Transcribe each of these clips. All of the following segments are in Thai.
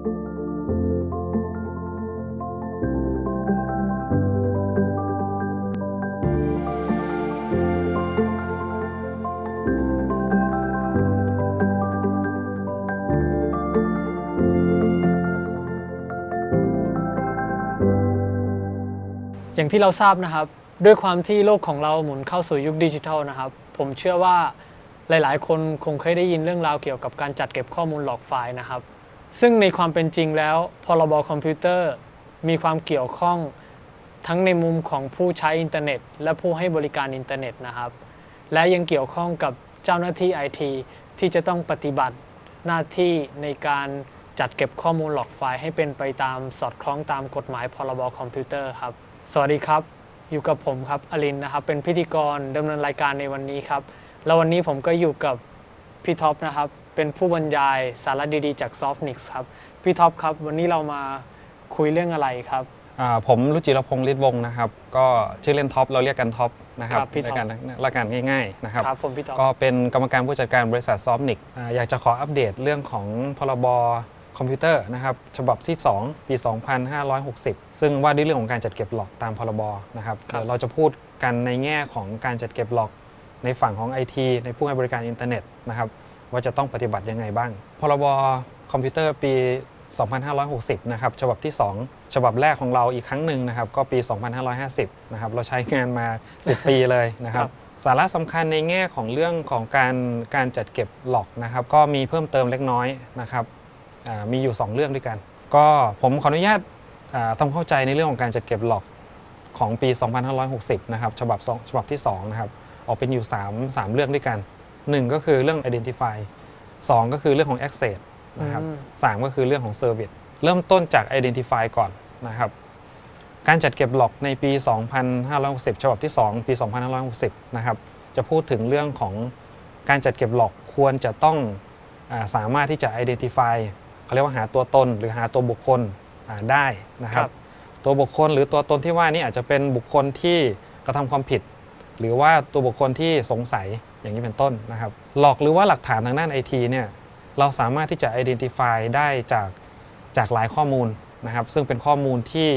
อย่างที่เราทราบนะครับ ด้วยความที่โลกของเราหมุนเข้าสู่ยุคดิจิทัลนะครับ ผมเชื่อว่าหลาย ๆ คนคงเคยได้ยินเรื่องราวเกี่ยวกับการจัดเก็บข้อมูลหลอกไฟล์นะครับ ซึ่งในความเป็นจริงแล้วพรบคอมพิวเตอร์มีความเกี่ยวข้องทั้งในมุมของผู้ใช้อินเทอร์เน็ต และผู้ให้บริการอินเทอร์เน็ตนะครับ และยังเกี่ยวข้องกับเจ้าหน้าที่ไอทีที่จะต้องปฏิบัติหน้าที่ในการจัดเก็บข้อมูลหลอกไฟล์ให้เป็นไปตามสอดคล้องตามกฎหมายพรบคอมพิวเตอร์ครับ สวัสดีครับ อยู่กับผมครับอลินนะครับ เป็นพิธีกรดำเนินรายการในวันนี้ครับ แล้ววันนี้ผมก็อยู่กับพี่ท็อปนะครับ เป็นผู้บรรยายสาระดีๆจาก Softnix ครับ พี่ท็อปครับ วันนี้เรามาคุยเรื่องอะไรครับ อ่าผมรุจิรพงศ์ฤทธิ์วงศ์นะครับ ก็ชื่อเล่นท็อปเราเรียกกันท็อปนะครับครับพี่ท็อปรายการรายการง่ายๆนะครับ ครับผมพี่ท็อป ก็เป็นกรรมการผู้จัดการบริษัทซอฟนิกอยากจะขออัปเดตเรื่องของพรบคอมพิวเตอร์นะครับฉบับที่ 2 ปี 2560 ซึ่งว่าด้วยเรื่องของการจัดเก็บหลอกตามพรบนะครับครับ เดี๋ยวเราจะพูดกันในแง่ของการจัดเก็บหลอกในฝั่งของ IT ในผู้ให้บริการอินเทอร์เน็ตนะครับ ว่าจะต้องปฏิบัติยังไงบ้าง พรบคอมพิวเตอร์ปี 2560 นะครับ ฉบับที่ 2 ฉบับแรกของเราอีกครั้งหนึ่งนะครับ ก็ปี 2550 นะครับ เราใช้งานมา 10 ปีเลยนะครับ สาระสำคัญในแง่ของเรื่องของการการจัดเก็บหลอกนะครับ ก็มีเพิ่มเติมเล็กน้อยนะครับอ่ามีอยู่ 2 เรื่องด้วยกัน ก็ผมขออนุญาตอ่าทำเข้าใจในเรื่องของการจัดเก็บหลอกของปี 2560 นะครับ ฉบับสองฉบับที่2นะครับ ออกเป็นอยู่ 3 3 เรื่องด้วยกัน 1ก็คือเรื่อง identify 2ก็คือเรื่องของ access นะครับอืมสามก็คือเรื่องของ Service เริ่มต้นจาก Identify ก่อนนะครับการจัดเก็บหลอกในปี 2560 ฉบับที่ 2 ปี 2560 นะครับ จะพูดถึงเรื่องของการจัดเก็บหลอกควรจะต้องอาสามารถที่จะ Identify เขาเรียกว่าหาตัวตนหรือหาตัวบุคคลอ่าได้นะครัครับบตัวบุคคลหรือตัวตนที่ว่านี้อาจจะเป็นบุคคลที่กระทำความผิด หรือว่าตัวบุคคลที่สงสัย อย่างนี้เป็นต้นนะครับหลอกหรือว่าหลักฐานทางด้านไอทีเนี่ยเราสามารถที่จะ identify ได้จากจากหลายข้อมูลนะครับ ซึ่งเป็นข้อมูลที่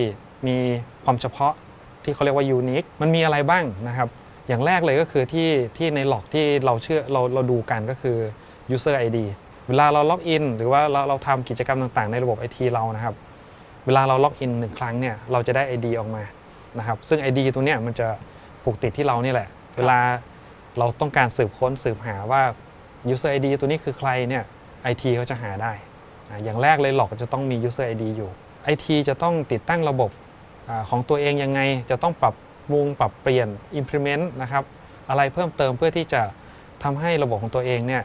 มีความเฉพาะที่เขาเรียกว่า unique มันมีอะไรบ้างนะครับ อย่างแรกเลยก็คือที่ที่ในหลอกที่เราเชื่อเราเราดูกันก็คือ user ID เวลาเราล็อกอินหรือว่าเราเราทำกิจกรรมต่างๆ ในระบบ IT เรานะครับ เวลาเราล็อกอินหนึ่งครั้งเนี่ยเราจะได้ ID ออกมานะครับ ซึ่ง ID ตัวเนี้ยมันจะผูกติดที่เรานี่แหละ เวลา เราต้องการสืบค้นสืบหาว่า user ID ตัวนี้คือใครเนี่ย IT เขาจะหาได้อ่าอย่างแรกเลยหลอกจะต้องมี user ID อยู่ IT จะต้องติดตั้งระบบอของตัวเองยังไง จะต้องปรับปรุงปรับเปลี่ยน implement นะครับอะไรเพิ่มเติมเพื่อที่จะทำให้ระบบของตัวเองเนี่ย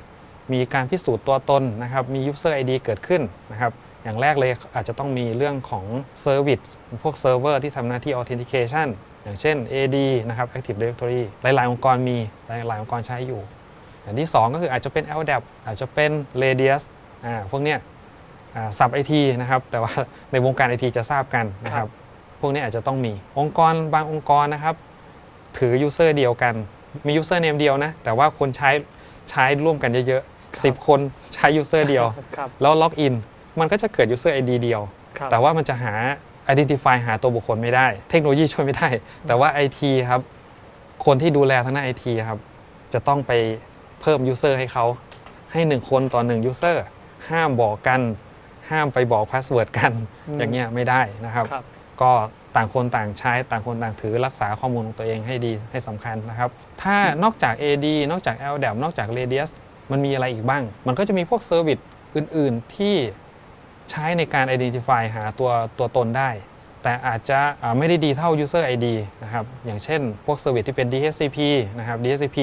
มีการพิสูจน์ตัวตนนะครับมี user ID เกิดขึ้นนะครับอย่างแรกเลยอาจจะต้องมีเรื่องของ Service พวกเซิร์ฟเวอร์ที่ทำหน้าที่ Authentication อย่างเช่น AD นะครับ Active Directory หลาย ๆ องค์กรมีหลาย ๆ องค์กรใช้อยู่ อย่างที่ 2 ก็คืออาจจะเป็น LDAP อาจจะเป็น Radius อ่าพวกเนี้ยสับไอทีนะครับ แต่ว่าในวงการไอทีจะทราบกันนะคครัรับบพวกนี้อาจจะต้องมีองค์กรบางองค์กรนะครับ ถือ user เดียวกัน มี user name เดียวนะ แต่ว่าคนใช้ใช้ร่วมกันเยอะๆ10 คนใช้ user เดียวครับแล้วล็อกอิน มันก็จะเกิด user ID เดียวครับแต่ว่ามันจะหา identify หาตัวบุคคลไม่ได้ เทคโนโลยีช่วยไม่ได้ แต่ว่า IT ครับ คนที่ดูแลทางด้าน IT ครับ จะต้องไปเพิ่ม user ให้เขา ให้1คนต่อ1 user ห้ามบอกกัน ห้ามไปบอกพาสเวิร์ดกันอืมอย่างเงี้ยไม่ได้นะครับ ครับ ก็ต่างคนต่างใช้ ต่างคนต่างถือรักษาข้อมูลของตัวเองให้ดีให้สำคัญนะครับ ถ้านอกจาก AD นอกจาก LDAP นอกจาก Radius มันมีอะไรอีกบ้าง มันก็จะมีพวกเซอร์วิสอื่น ๆ ที่ ใช้ในการ Identify หาตัวตัวตนได้ แต่อาจจะไม่ได้ดีเท่า User ID นะครับอย่างเช่น พวกเซอร์วิสที่เป็น DHCP นะครับ DHCP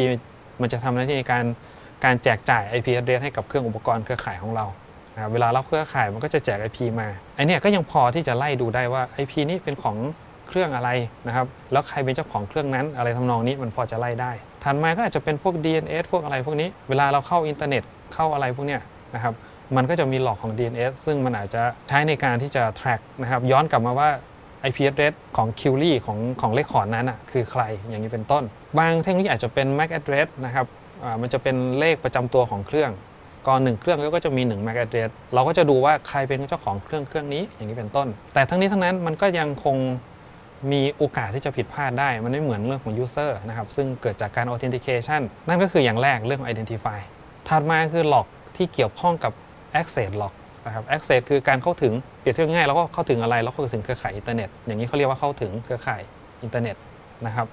มันจะทำหน้าที่ในการการแจกจ่าย IP address ให้กับเครื่องอุปกรณ์เครือข่ายของเรานะรเวลาเราเครือข่ายมันก็จะแจก IP มาไอเนี้ยก็ยังพอที่จะไล่ดูได้ว่า IP นี้เป็นของเครื่องอะไรนะครับแล้วใครเป็นเจ้าของเครื่องนั้นอะไรทำนองนี้มันพอจะไล่ได้ถัดมาก็อาจจะเป็นพวก DNS พวกอะไรพวกนี้ เวลาเราเข้าอินเทอร์เน็ตเข้าอะไรพวกเนี้ยนะครับ มันก็จะมีหลอกของ DNS ซึ่งมันอาจจะใช้ในการที่จะ track นะครับย้อนกลับมาว่า IP address ของ q u e r y ของของเลขขอนนั้นอะคือใครอย่างนี้เป็นต้น บางเทคโนโลยีอาจจะเป็น MAC address นะครับมันจะเป็นเลขประจำตัวของเครื่องกรณ์หนึ่งเครื่องก็จะมี1 MAC address เราก็จะดูว่าใครเป็นเจ้าของเครื่องเครื่องนี้อย่างนี้เป็นต้น แต่ทั้งนี้ทั้งนั้นมันก็ยังคงมีโอกาสที่จะผิดพลาดได้ มันไม่เหมือนเรื่องของ user นะครับ ซึ่งเกิดจากการ authentication นั่นก็คืออย่างแรกเรื่องของ identify ถัดมาคือ log ที่เกี่ยวข้องกับ access log นะครับ access คือการเข้าถึงเปรียบเทียบง่ายแล้วก็เข้าถึงอะไรแล้วก็เข้าถึงเครือข่ายอินเทอร์เน็ตอย่างนี้เขาเรียกว่าเข้าถึงเครือข่ายอินเทอร์เน็ตนะครับ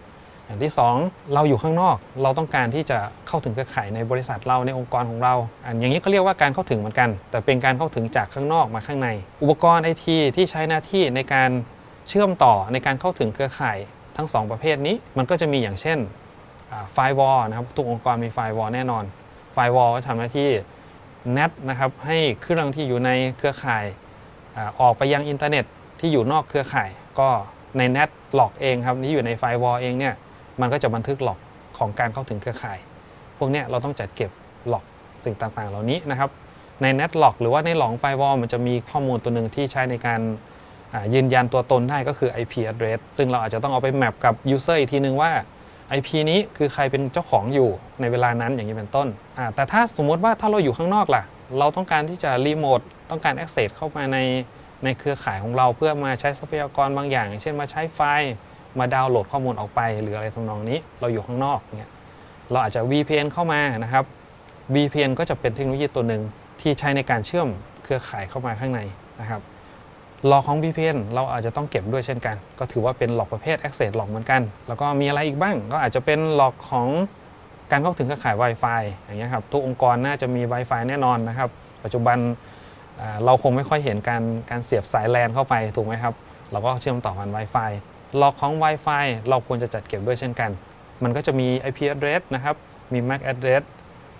อย่างที่ 2 เราอยู่ข้างนอกเราต้องการที่จะเข้าถึงเครือข่ายในบริษัทเราในองค์กรของเราอันอย่างนี้เขาเรียกว่าการเข้าถึงเหมือนกัน แต่เป็นการเข้าถึงจากข้างนอกมาข้างใน อุปกรณ์ไอทีที่ใช้หน้าที่ในการเชื่อมต่อในการเข้าถึงเครือข่ายทั้ง 2 ประเภทนี้มันก็จะมีอย่างเช่นไฟวอลนะครับทุกองค์กรมีไฟวอลแน่นอนไฟวอลก็ทำหน้าที่ NET นะครับให้เครื่องที่อยู่ในเครือข่ายอออกไปยังอินเทอร์เน็ตที่อยู่นอกเครือข่าย ก็ใน NET หลอกเองครับที่อยู่ในไฟวอลเองเนี่ยมันก็จะบันทึกหลอกของการเข้าถึงเครือข่าย พวกนี้เราต้องจัดเก็บหลอกสิ่งต่างๆ เหล่านี้นะครับใน NET หลอกหรือว่าในหลองไฟวอลมันจะมีข้อมูลตัวหนึ่งที่ใช้ในการยืนยันตัวตนได้ก็คือ IP address ซึ่งเราอาจจะต้องเอาไปแมปกับ user อีกทีนึงว่า IP นี้คือใครเป็นเจ้าของอยู่ในเวลานั้นอย่างนี้เป็นต้น แต่ถ้าสมมติว่าถ้าเราอยู่ข้างนอกล่ะ เราต้องการที่จะรีโมทต้องการ access เข้ามาในในเครือข่ายของเราเพื่อมาใช้ทรัพยากรบางอย่าง เช่นมาใช้ไฟล์มาดาวน์โหลดข้อมูลออกไป หรืออะไรทำนองนี้เราอยู่ข้างนอกเนี่ยเราอาจจะ VPN เข้ามานะครับ VPN ก็จะเป็นเทคโนโลยีตัวหนึ่งที่ใช้ในการเชื่อมเครือข่ายเข้ามาข้างในนะครับ ลอกของ VPN เราอาจจะต้องเก็บด้วยเช่นกัน ก็ถือว่าเป็นหลอกประเภท Access หลอกเหมือนกัน แล้วก็มีอะไรอีกบ้าง ก็อาจจะเป็นหลอกของการเข้าถึงเครือข่าย Wi-Fi อย่างเงี้ยครับทุกองค์กรน่าจะมี Wi-Fi แน่นอนนะครับ ปัจจุบันเราคงไม่ค่อยเห็นการการเสียบสายแลนเข้าไปถูกไหมครับเราก็เชื่อมต่อผ่าน Wi-Fi หลอกของ Wi-Fi เราควรจะจัดเก็บด้วยเช่นกัน มันก็จะมี IP address นะครับมี MAC address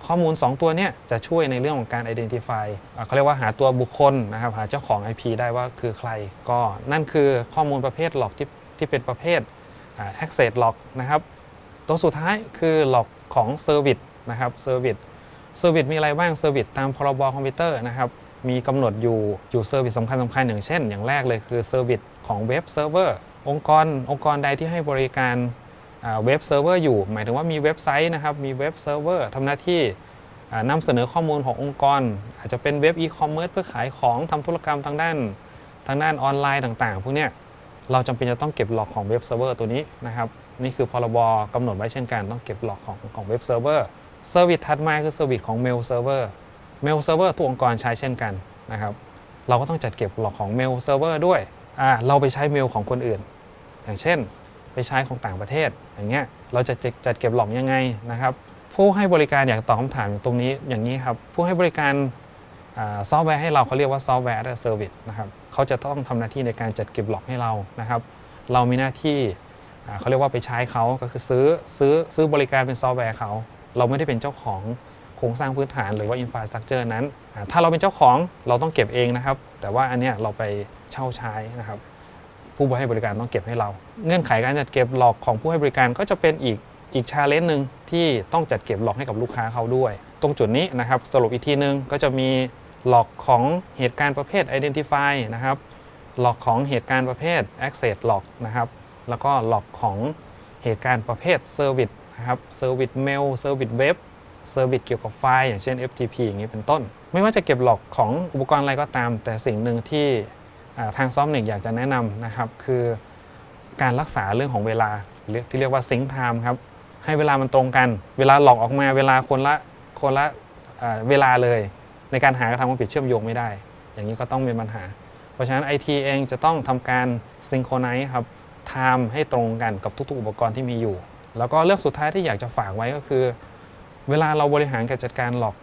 ข้อมูล 2 ตัวนี้จะช่วยในเรื่องของการ identify เขาเรียกว่าหาตัวบุคคลนะครับหาเจ้าของ IP ได้ว่าคือใคร ก็นั่นคือข้อมูลประเภทหลอกที่ที่เป็นประเภท access log นะครับตัวสุดท้ายคือหลอกของ service นะครับ service service มีอะไรบ้าง service ตามพรบคอมพิวเตอร์นะครับมีกำหนดอยู่อยู่เซอร์วิสสำคัญสำคัญอย่างเช่น อย่างแรกเลยคือเซอร์วิสของเว็บเซิร์ฟเวอร์องค์กรองค์กรใดที่ให้บริการ เว็บเซิร์ฟเวอร์อยู่ หมายถึงว่ามีเว็บไซต์นะครับ มีเว็บเซิร์ฟเวอร์ทำหน้าที่อ่านำเสนอข้อมูลขององค์กร อาจจะเป็นเว็บอีคอมเมิร์ซเพื่อขายของทำธุรกรรมทางด้านทางด้านออนไลน์ต่างๆ พวกเนี้ยเราจำเป็นจะต้องเก็บหลอกของเว็บเซิร์ฟเวอร์ตัวนี้นะครับ นี่คือพรบกำหนดไว้เช่นกันต้องเก็บหลอกของของเว็บเซิร์ฟเวอร์เซอร์วิสถัดมาคือเซอร์วิสของเมลเซิร์ฟเวอร์เมลเซิร์ฟเวอร์ทุกองค์กรใช้เช่นกันนะครับเราก็ต้องจัดเก็บหลอกของเมลเซิร์ฟเวอร์ด้วยอ่าเราไปใช้เมลของคนอื่น อย่างเช่น ไปใช้ของต่างประเทศ อย่างเงี้ยเราจะจัดจัดเก็บหลอกยังไงนะครับผู้ให้บริการอยากตอบคำถามตรงนี้อย่างนี้ครับผู้ให้บริการซอฟต์แวร์ให้เราเขาเรียกว่าซอฟต์แวร์ as a service นะครับเขาจะต้องทำหน้าที่ในการจัดเก็บหลอกให้เรานะครับ เรามีหน้าที่เขาเรียกว่าไปใช้เขาก็คือซื้อซื้อซื้อบริการเป็นซอฟต์แวร์เขาเราไม่ได้เป็นเจ้าของโครงสร้างพื้นฐานหรือว่าอินฟราสตรักเจอร์นั้น ถ้าเราเป็นเจ้าของเราต้องเก็บเองนะครับ แต่ว่าอันเนี้ยเราไปเช่าใช้นะครับ ผู้ให้บริการต้องเก็บให้เรา เงื่อนไขการจัดเก็บหลอกของผู้ให้บริการก็จะเป็นอีกอีกชาเลนจ์หนึ่งที่ต้องจัดเก็บหลอกให้กับลูกค้าเขาด้วย ตรงจุดนี้นะครับสรุปอีกทีนึงก็จะมีหลอกของเหตุการณ์ประเภท identify นะครับหลอกของเหตุการณ์ประเภท access หลอกนะครับ แล้วก็หลอกของเหตุการณ์ประเภท service นะครับ service mail service web เซอร์วิสเกี่ยวกับไฟล์อย่างเช่น FTP อย่างนี้เป็นต้น ไม่ว่าจะเก็บหลอกของอุปกรณ์อะไรก็ตาม แต่สิ่งหนึ่งที่ ทางซอฟต์เน็กอยากจะแนะนำนะครับ คือการรักษาเรื่องของเวลาที่เรียกว่าซิง k ์ไทม์ครับ ให้เวลามันตรงกัน เวลาหลอกออกมาเวลาคนละคนละเวลาเลย ในการหากระทำความผิดเชื่อมโยงไม่ได้ อย่างนี้ก็ต้องเป็นปัญหา เพราะฉะนั้น IT เองจะต้องทำการซิงโครไนซ์ครับไทม์ให้ตรงกันกับทุกๆ อุปกรณ์ที่มีอยู่ แล้วก็เรื่องสุดท้ายที่อยากจะฝากไว้ก็คือ เวลาเราบริหารการจัดการหลอก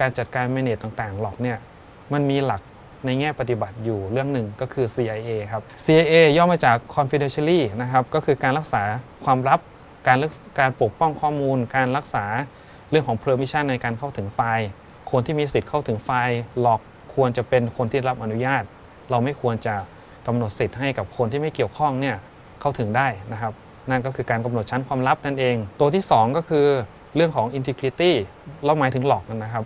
การจัดการ manage ต่างๆหลอกเนี่ยมันมีหลัก ในแง่ปฏิบัติอยู่เรื่องหนึ่งก็คือ CIA ครับ CIA ย่อมาจาก confidentially นะครับก็คือการรักษาความลับการกการปกป้องข้อมูล การรักษาเรื่องของ permission ในการเข้าถึงไฟล์ คนที่มีสิทธิ์เข้าถึงไฟล์หลอกควรจะเป็นคนที่รับอนุญาต เราไม่ควรจะกำหนดสิทธิ์ให้กับคนที่ไม่เกี่ยวข้องเนี่ยเข้าถึงได้นะครับ นั่นก็คือการกำหนดชั้นความลับนั่นเอง ตัวที่ 2 ก็คือเรื่องของ integrity เราหมายถึงหลอกนะครับ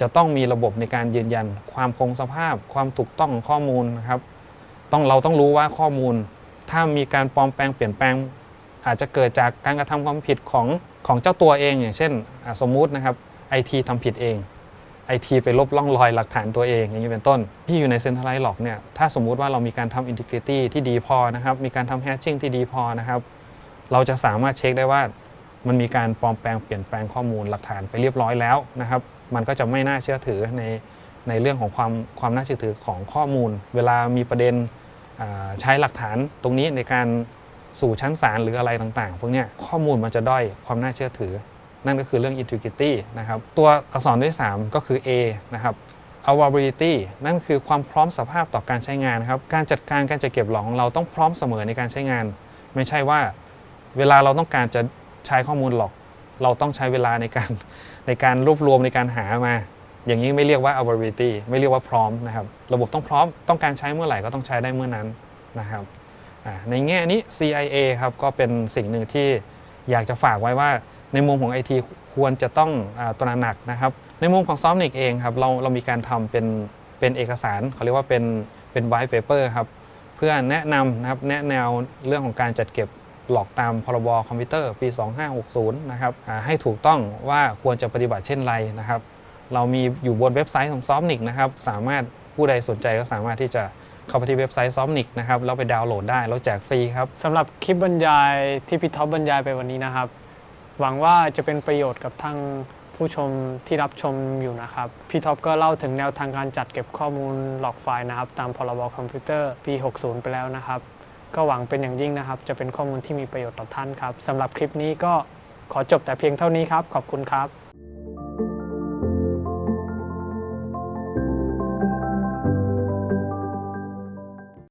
จะต้องมีระบบในการยืนยัน ความคงสภาพ ความถูกต้องของข้อมูลนะครับต้องเราต้องรู้ว่าข้อมูล ถ้ามีการปลอมแปลงเปลี่ยนแปลง อาจจะเกิดจากการกระทำความผิดของของเจ้าตัวเอง อย่างเช่นสมมุตินะครับไอทีทำผิดเองไอทีไปลบล่องรอยหลักฐานตัวเองอย่างนี้เป็นต้น ที่อยู่ใน Centralized Log เนี่ยถ้าสมมุติว่าเรามีการทำ Integrity ที่ดีพอนะครับมีการทำ Hashing ที่ดีพอนะครับเราจะสามารถเช็คได้ว่ามันมีการปลอมแปลงเปลี่ยนแปลงข้อมูลหลักฐานไปเรียบร้อยแล้วนะครับ มันก็จะไม่น่าเชื่อถือในในเรื่องของความความน่าเชื่อถือของข้อมูล เวลามีประเด็นใช้หลักฐานตรงนี้ในการสู่ชั้นศาลหรืออะไรต่างๆ พวกนี้ข้อมูลมันจะด้อยความน่าเชื่อถือ นั่นก็คือเรื่อง integrity นะครับตัวอักษรที่ 3 ก็คือ A นะครับ availability นั่นคือความพร้อมสภาพต่อการใช้งานนครับการจัดการการจัดเก็บหลองเราต้องพร้อมเสมอในการใช้งาน ไม่ใช่ว่าเวลาเราต้องการจะใช้ข้อมูลหลอก เราต้องใช้เวลาในการ ในการรวบรวมในการหามา อย่างนี้ไม่เรียกว่า availability ไม่เรียกว่าพร้อมนะครับ ระบบต้องพร้อมต้องการใช้เมื่อไหร่ก็ต้องใช้ได้เมื่อนั้นนะครับในแง่นี้ CIA ครับก็เป็นสิ่งหนึ่งที่อยากจะฝากไว้ว่าในมุมของ IT ควรจะต้องอตระหนักนะครับ ในมุมของซอมนิกเองครับเราเรามีการทำเป็นเป็นเอกสารเขาเรียกว่าเป็นเป็น white paper ครับเพื่อแนะนำนะครับแนะแนวเรื่องของการจัดเก็บ หลอกตามพรบคอมพิวเตอร์ปี 2560 นะครับให้ถูกต้องว่าควรจะปฏิบัติเช่นไรนะครับ เรามีอยู่บนเว็บไซต์ของซอมนิกนะครับ สามารถผู้ใดสนใจก็สามารถที่จะเข้าไปที่เว็บไซต์ซอมนิกนะครับแล้วไปดาวน์โหลดได้แล้วแจกฟรีครับสำหรับคลิปบรรยายที่พี่ท็อปบรรยายไปวันนี้นะครับ หวังว่าจะเป็นประโยชน์กับทั้งผู้ชมที่รับชมอยู่นะครับ พี่ท็อปก็เล่าถึงแนวทางการจัดเก็บข้อมูลหลอกไฟล์นะครับ ตามพรบคอมพิวเตอร์ปี 60 ไปแล้วนะครับ ก็หวังเป็นอย่างยิ่งนะครับ จะเป็นข้อมูลที่มีประโยชน์ต่อท่านครับสำหรับคลิปนี้ก็ขอจบแต่เพียงเท่านี้ครับ ขอบคุณครับ